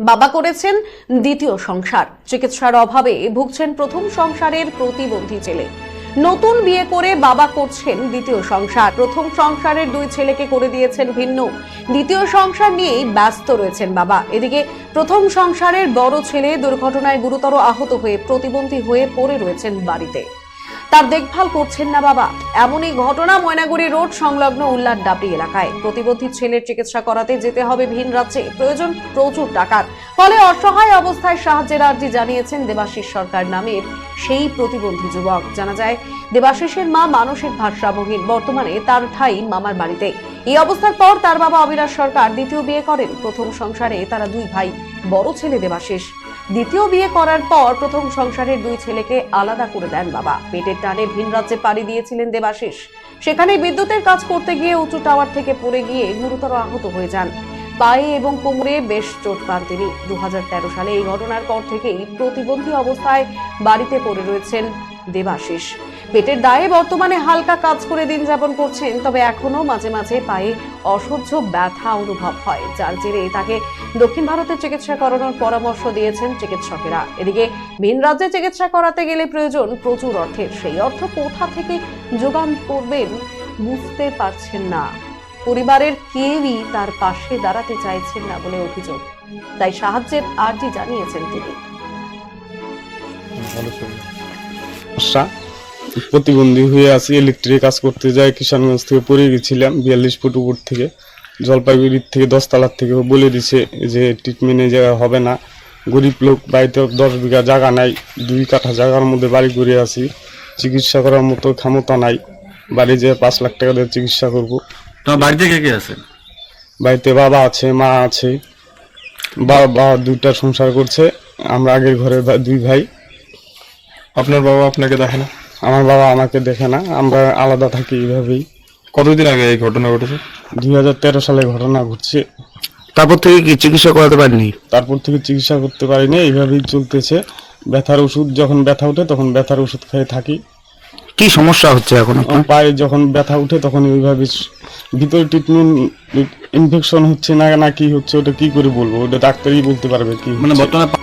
বাবা করেছেন দ্বিতীয় সংসার। চিকিৎসার অভাবে ভুগছেন প্রথম সংসারের প্রতিবন্ধী ছেলে। নতুন বিয়ে করে বাবা করছেন দ্বিতীয় সংসার। প্রথম সংসারের দুই ছেলেকে করে দিয়েছেন ভিন্ন। দ্বিতীয় সংসার নিয়েই ব্যস্ত রয়েছেন বাবা। এদিকে প্রথম সংসারের বড় ছেলে দুর্ঘটনায় গুরুতর আহত হয়ে প্রতিবন্ধী হয়ে পড়ে রয়েছেন বাড়িতে। তার দেখভাল করছেন না বাবা। এমনই ঘটনা ময়নাগুড়ি রোড সংলগ্ন উল্লার ডাবরি এলাকায়। প্রতিবন্ধী ছেলের চিকিৎসা করাতে যেতে হবে ভিন রাজ্যে। প্রয়োজন প্রচুর টাকার। ফলে অসহায় অবস্থায় সাহায্যের আর্জি জানিয়েছেন দেবাশিস সরকার নামের সেই প্রতিবন্ধী যুবক। জানা যায়, দেবাশিসের মা মানসিক ভারসাম্যহীন। বর্তমানে তার ঠাই মামার বাড়িতে। এই অবস্থার পর তার বাবা অবিনাশ সরকার দ্বিতীয় বিয়ে করেন। প্রথম সংসারে তারা দুই ভাই, বড় ছেলে দেবাশিস। দ্বিতীয় বিয়ে করার পর প্রথম সংসারের দুই ছেলেকে আলাদা করে দেন বাবা। পেটের টানে ভিন রাজ্যে পাড়ি দিয়েছিলেন দেবাশিস। সেখানে বিদ্যুতের কাজ করতে গিয়ে উঁচু টাওয়ার থেকে পড়ে গিয়ে গুরুতর আহত হয়ে যান। পায়ে এবং কোমরে বেশ চোট পান তিনি। দু হাজার তেরো সালে এই ঘটনার পর থেকেই প্রতিবন্ধী অবস্থায় বাড়িতে পড়ে রয়েছেন দেবাশিস। পেটের দায়ে বর্তমানে হালকা কাজ করে দিন যাপন করছেন, তবে এখনও মাঝে মাঝে পায়ে অসহ্য ব্যথা অনুভব হয়। যার জেরে তাকে দক্ষিণ ভারতে চিকিৎসা করানোর পরামর্শ দিয়েছেন চিকিৎসকেরা। এদিকে ভিন রাজ্যে চিকিৎসা করাতে গেলে প্রয়োজন প্রচুর অর্থের। সেই অর্থ কোথা থেকে যোগান করবেন বুঝতে পারছেন না। পরিবারের কেউই তার পাশে দাঁড়াতে চাইছেন না বলে অভিযোগ। তাই সাহায্যের আর্জি জানিয়েছেন তিনি। প্রতিবন্ধী হয়ে আছি ইলেকট্রিক কাজ করতে যাই কিষানগঞ্জ থেকে পড়ে গেছিলাম বিয়াল্লিশ ফুট উপর থেকে। জলপাইগুড়ির থেকে দশতলার থেকে বলে দিছে যে ট্রিটমেন্টে জায়গা হবে না। গরিব লোক বাড়িতে দশ বিঘা জায়গা নাই দুই কাঠা জায়গার মধ্যে বাড়ি করে আছি। চিকিৎসা করার মতো ক্ষমতা নাই বাড়ি যেয়ে পাঁচ লাখ টাকা দিয়ে চিকিৎসা করব। তোমার বাড়িতে কে কে আছে? বাড়িতে বাবা আছে মা আছে। বাবা দুইটা সংসার করছে আমরা আগের ঘরে দুই ভাই। আপনার বাবা আপনাকে দেখে না? আমার বাবা আমাকে দেখে না আমরা আলাদা থাকি এইভাবেই। কতদিন আগে এই ঘটনা ঘটেছে? দুই হাজার তেরো সালে ঘটনা ঘটছে। তারপর থেকে কি চিকিৎসা করাতে পারেনি তারপর থেকে চিকিৎসা করতে পারিনি এইভাবেই চলতেছে। ব্যথার ওষুধ যখন ব্যথা ওঠে তখন ব্যথার ওষুধ খেয়ে থাকি। কি সমস্যা হচ্ছে এখন আপনার? পায়ে যখন ব্যথা উঠে তখন ওইভাবে স- ভিতরে ট্রিটমেন্ট ইনফেকশন হচ্ছে না না কি হচ্ছে ওটা কি করে বলব? ওটা ডাক্তারই বলতে পারবে কি মানে হচ্ছে। বর্তমানে